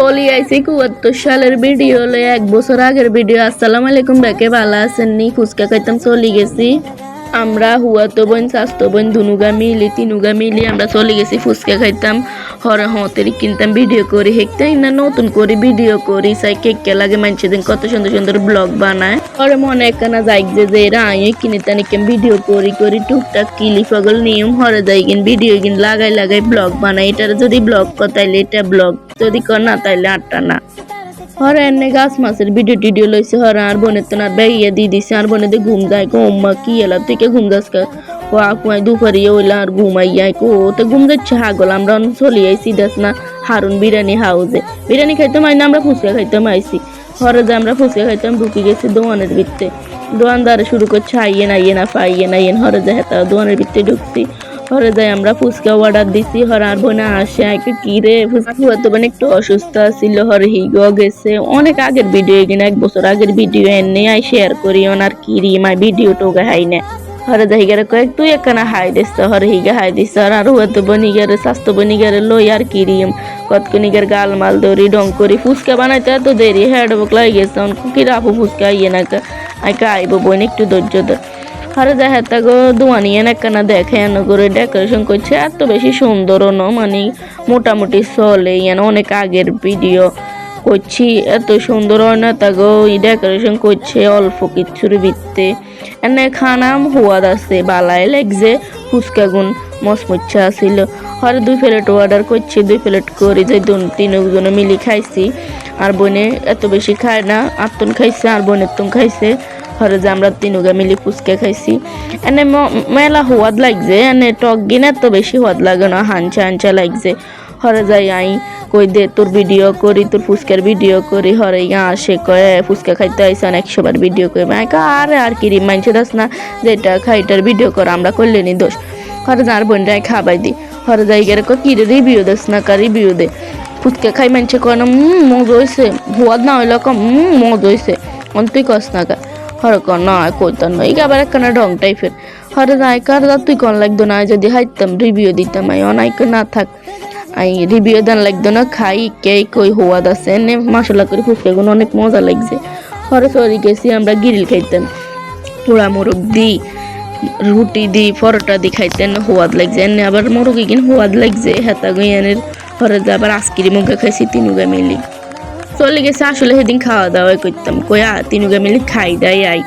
চলি আইছি কুয়াত্তর সালের ভিডিও লই এক বছর আগের ভিডিও আসসালামু আলাইকুম ব্যাকে ভালো আছেন নি? ফুচকা খাইতাম, চলি গেছি। আমরা হুয়াতো বোন, স্বাস্থ্য বোন দুনুগা মিলি, তিনুগা মিলি, আমরা চলে গেছি, ফুচকা খাইতাম। হরে হতেরি কিনতাম ভিডিও করি। হেকতাই না নতুন করে ভিডিও করি। সাই কেকে লাগে মানুষদের কত সুন্দর সুন্দর ব্লগ বানায়। হরে মনে একখানা যাই যে যে এরা আই কিনে তানি ভিডিও করি করি টুকটাক কিলি ফগল নিয়ম হরে যাই কিন ভিডিও কিন লাগাই লাগাই ব্লগ বানাই এটার যদি ব্লগ কথাইলে এটা ব্লগ যদি কর না তাইলে আটটা না। হরে এনে গাছ মাছের ভিডিও টিডিও লইছে হরে, আর বোনের তো আর ব্যাগিয়া দিয়ে দিছে, আর বোনে ঘুম যায় উম্মা, কি এলা, তুই কে ঘুম যাস দুপুরে আর কো। তো ঘুম যাচ্ছে হাগল আমরা চলি দেখ না, হারুন বিরিয়ানি হাউজে। বিরিয়ানি আমরা ফুচকা হরে যে আমরা ফুচকা খাইতাম গেছি দোয়ানদারে শুরু করছে আইয়েন আইয়েন আইয়েন আইয়েন হরে যে হেতা ভিতরে ঢুকছি। হরে যাই আমরা ফুচকা অর্ডার দিছি হরে আর বোনে আসে আইকে কি রে? ফুচকা মানে একটু অসুস্থ ছিল হরে হিগো গেছে। অনেক আগের ভিডিও এক বছর আগের ভিডিও এনে আই শেয়ার করি ওনার কি মাই ভিডিও টোকে হাই না। হরে গেলে কয়েক তুই একখানা হাই দিস হরে হিগে হাই দিস, আর হয়তো বনি গেলে স্বাস্থ্য বনি গেলে লই আর কি রিম কতকনিকের গাল মাল দরি ডং করি, ফুচকা বানাইতে এত দেরি, হেড বুক লাগে গেছে অনকু কি রাখো ফুচকা ইয়ে না আইকা আইব বোন একটু ধৈর্য ধর। হরে দেখা তা গো দোয়ানিয়ে একখানা দেখে এন করে ডেকোরেশন করছে এত বেশি সুন্দরও ন মানে মোটামুটি চলে ইয়ান অনেক আগের ভিডিও করছি, এত সুন্দর হয় না তা গো ডেকোরেশন করছে অল্প কিছুর ভিত্তে। এনে খানাম হুয়াদ আছে, বালাই লাগছে, ফুচকা গুণ মসমুচ্ছা আছিল। হরে দুই প্লেট অর্ডার করছি, দুই প্লেট করে, যে দুন তিনজনে মিলি খাইছি। আর বোনে এত বেশি খায় না আত্মন খাইছে, আর বোনের তুন খাইছে। হরে যে আমরা তিনুগা মিলি ফুচকা খাইছি। এনে মেলা সোৱাদ লাগছে, এনে টক গিন এত বেশি সোৱাদ লাগে না হাঞ্চা হাঞ্চা লাগছে। হরে যাই আই। কই দে তোর ভিডিও করি, তোর ফুচকার ভিডিও করি, হরে ইয়া আসে কয়ে ফুচকা খাইতে আইসান একশো বার ভিডিও করে মাই আরে আর কি রি মানছে দাস না, যেটা খাইটার ভিডিও কর, আমরা করলে নি দোষ। হরে যার বোনটাই খাবাই দি। হরে যাই গেলে কো কি রিভিউ দেস না, কা রিভিউ দে। ফুচকা খাই মানছে কয় না মজা হয়েছে সোৱাদ না হইলে কম মজা হয়েছে তুই কস না, কা। হরে কর না কইতাম না, এই আবার একখানা ঢং টাইপের হরে যাই কার তুই কন লাগতো না যদি হাইতাম রিভিউ দিতাম আই অনাইক না থাক। রিভিউ দেন লাগতো না, খাই কে কই হোয়াদ আছে, নে, মশলা করে ফুচকা গুলো অনেক মজা লাগছে। হরে সরি, গেছি আমরা গিরিল খাইতাম পোড়া মোরগ দি, রুটি দি, পরোটা দি খাইতেন হোয়াদ লাগছে। এনে আবার মোরগি কিন হোয়াদ লাগছে, হেতা গুইয়ানের। হরে যে আবার মুখে খাইছি, তিনুগা মিলি। চলে গেছে, আসলে সেদিন খাওয়া দাওয়া করতাম। আ তিনুগা মিলি খাই, দাই, আই।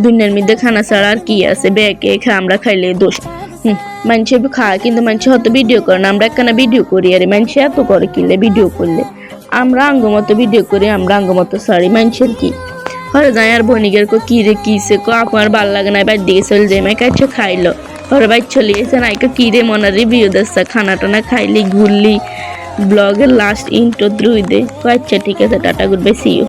দুনিয়ার মধ্যে খানা ছাড়া আর কি আছে? বেকে খা আমরা খাইলে দোষ। মানুষে খায়, কিন্তু মানুষে হয়তো ভিডিও করে না। আমরা একখানা ভিডিও করি, আরে মানুষে এত করে কিনলে ভিডিও করলে? আমরা আঙ্গ মতো ভিডিও করি, আমরা আঙ্গ মতো সারি মানুষের কি? হরে যাই আর বনিগের কো কি রে কিসে কো? আপনার ভালো লাগে না বাইর দিকে চলে যাই মাই কাছে খাইলো। হরে বাইর চলে গেছে না কি রে, মনে রিভিউ দিচ্ছে খানা টানা খাইলি, ঘুরলি। ব্লগের লাস্ট ইন্টো দ্রুই দে। আচ্ছা ঠিক আছে, tata goodbye see you